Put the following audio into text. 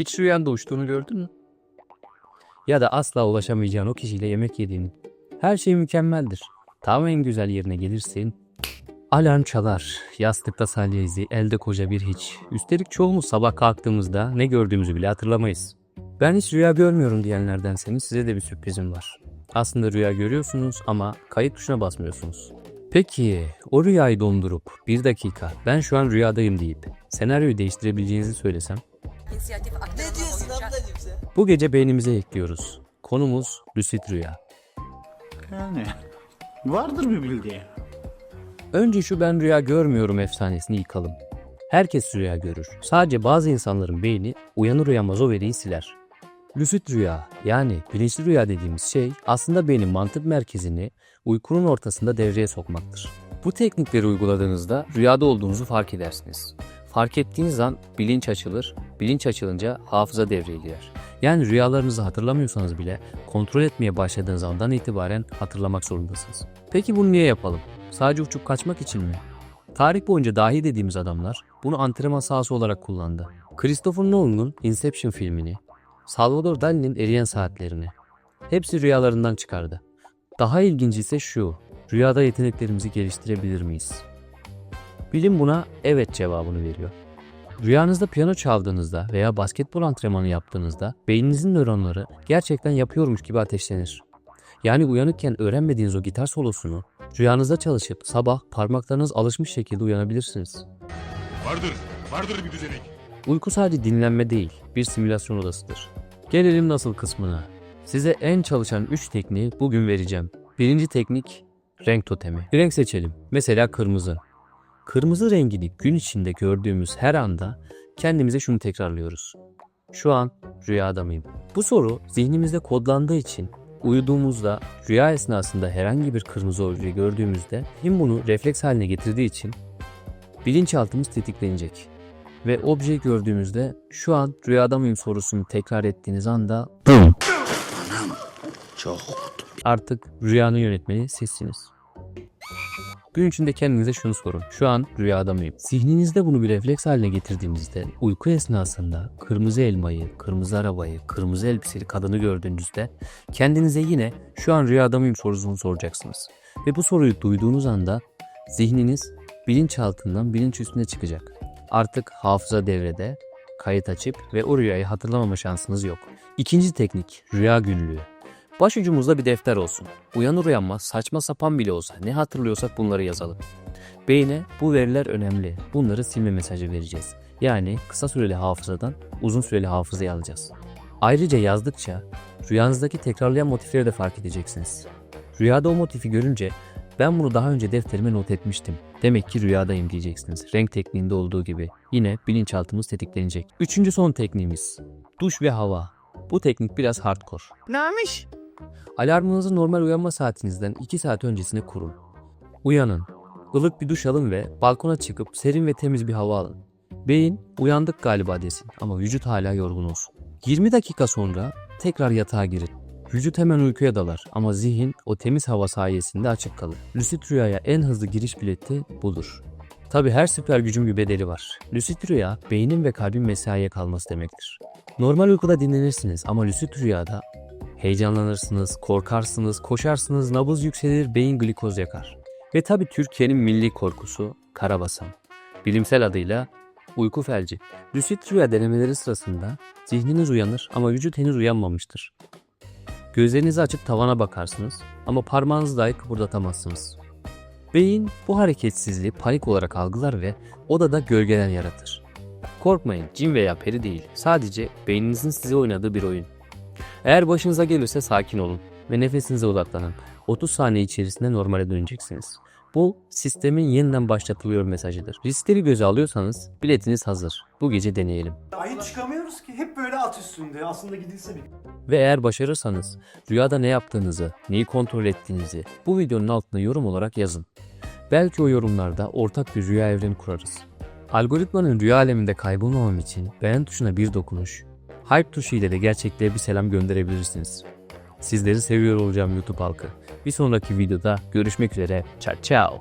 Hiç rüyanda uçtuğunu gördün mü? Ya da asla ulaşamayacağın o kişiyle yemek yediğini. Her şey mükemmeldir. Tam en güzel yerine gelirsin. Alarm çalar. Yastıkta salya elde koca bir hiç. Üstelik çoğumuz sabah kalktığımızda ne gördüğümüzü bile hatırlamayız. Ben hiç rüya görmüyorum diyenlerdenseniz size de bir sürprizim var. Aslında rüya görüyorsunuz ama kayıt tuşuna basmıyorsunuz. Peki o rüyayı dondurup bir dakika ben şu an rüyadayım deyip senaryoyu değiştirebileceğinizi söylesem İnisiyatif Ne aktarımı diyorsun boyunca ablacığım sen? bu gece beynimize ekliyoruz. Konumuz lucid rüya. Yani vardır bir bildiği. Önce şu ben rüya görmüyorum efsanesini yıkalım. Herkes rüya görür. Sadece bazı insanların beyni uyanır uyanmaz o veriyi siler. Lucid rüya yani bilinçli rüya dediğimiz şey aslında beynin mantık merkezini uykunun ortasında devreye sokmaktır. Bu teknikleri uyguladığınızda rüyada olduğunuzu fark edersiniz. Fark ettiğiniz an bilinç açılır, bilinç açılınca hafıza devreye girer. Yani rüyalarınızı hatırlamıyorsanız bile kontrol etmeye başladığınız andan itibaren hatırlamak zorundasınız. Peki bunu niye yapalım? Sadece uçup kaçmak için mi? Tarih boyunca dahi dediğimiz adamlar bunu antrenman sahası olarak kullandı. Christopher Nolan'ın Inception filmini, Salvador Dali'nin Eriyen Saatlerini hepsi rüyalarından çıkardı. Daha ilginci ise şu, rüyada yeteneklerimizi geliştirebilir miyiz? Bilim buna evet cevabını veriyor. Rüyanızda piyano çaldığınızda veya basketbol antrenmanı yaptığınızda beyninizin nöronları gerçekten yapıyormuş gibi ateşlenir. Yani uyanıkken öğrenmediğiniz o gitar solosunu rüyanızda çalışıp sabah parmaklarınız alışmış şekilde uyanabilirsiniz. Vardır, vardır bir düzenek. Uyku sadece dinlenme değil, bir simülasyon odasıdır. Gelelim nasıl kısmına. Size en çalışan 3 tekniği bugün vereceğim. Birinci teknik renk totemi. Bir renk seçelim. Mesela kırmızı. Kırmızı rengini gün içinde gördüğümüz her anda kendimize şunu tekrarlıyoruz. Şu an rüyada mıyım? Bu soru zihnimizde kodlandığı için uyuduğumuzda rüya esnasında herhangi bir kırmızı obje gördüğümüzde hem bunu refleks haline getirdiği için bilinçaltımız tetiklenecek. Ve objeyi gördüğümüzde şu an rüyada mıyım sorusunu tekrar ettiğiniz anda Çok. artık rüyanın yönetmeni sizsiniz. Gün içinde kendinize şunu sorun. Şu an rüyada mıyım? Zihninizde bunu bir refleks haline getirdiğinizde uyku esnasında kırmızı elmayı, kırmızı arabayı, kırmızı elbiseli kadını gördüğünüzde kendinize yine şu an rüyada mıyım sorusunu soracaksınız. Ve bu soruyu duyduğunuz anda zihniniz bilinçaltından bilinç üstüne çıkacak. Artık hafıza devrede, kayıt açıp ve o rüyayı hatırlamama şansınız yok. İkinci teknik rüya günlüğü. Başucumuzda bir defter olsun. Uyanır uyanmaz saçma sapan bile olsa ne hatırlıyorsak bunları yazalım. Beyne bu veriler önemli. Bunları silme mesajı vereceğiz. Yani kısa süreli hafızadan uzun süreli hafızaya alacağız. Ayrıca yazdıkça rüyanızdaki tekrarlayan motifleri de fark edeceksiniz. Rüyada o motifi görünce ben bunu daha önce defterime not etmiştim. Demek ki rüyadayım diyeceksiniz. Renk tekniğinde olduğu gibi. Yine bilinçaltımız tetiklenecek. Üçüncü son tekniğimiz. Duş ve hava. Bu teknik biraz hardcore. Neymiş? Alarmınızı normal uyanma saatinizden 2 saat öncesine kurun. Uyanın. ılık bir duş alın ve balkona çıkıp serin ve temiz bir hava alın. Beyin uyandık galiba desin ama vücut hala yorgun olsun. 20 dakika sonra tekrar yatağa girin. Vücut hemen uykuya dalar ama zihin o temiz hava sayesinde açık kalır. Lucid rüyaya en hızlı giriş bileti budur. Tabi her süper gücün bir bedeli var. Lucid rüya beynin ve kalbin mesaiye kalması demektir. Normal uykuda dinlenirsiniz ama lucid rüyada Heyecanlanırsınız, korkarsınız, koşarsınız, nabız yükselir, beyin glikoz yakar. Ve tabi Türkiye'nin milli korkusu karabasan. Bilimsel adıyla uyku felci. Lucid rüya denemeleri sırasında zihniniz uyanır ama vücut henüz uyanmamıştır. Gözlerinizi açıp tavana bakarsınız ama parmağınızı dahi kıpırdatamazsınız. Beyin bu hareketsizliği panik olarak algılar ve odada gölgelen yaratır. Korkmayın cin veya peri değil sadece beyninizin size oynadığı bir oyun. Eğer başınıza gelirse sakin olun ve nefesinize odaklanın. 30 saniye içerisinde normale döneceksiniz. Bu sistemin yeniden başlatılıyor mesajıdır. Riskleri göze alıyorsanız biletiniz hazır. Bu gece deneyelim. Dahi çıkamıyoruz ki. Hep böyle at üstünde. Aslında gidilse bir. Ve eğer başarırsanız rüyada ne yaptığınızı, neyi kontrol ettiğinizi bu videonun altına yorum olarak yazın. Belki o yorumlarda ortak bir rüya evreni kurarız. Algoritmanın rüya aleminde kaybolmamam için beğen tuşuna bir dokunuş, hype tuşu ile de gerçekliğe bir selam gönderebilirsiniz. Sizleri seviyor olacağım YouTube halkı. Bir sonraki videoda görüşmek üzere. Ciao ciao.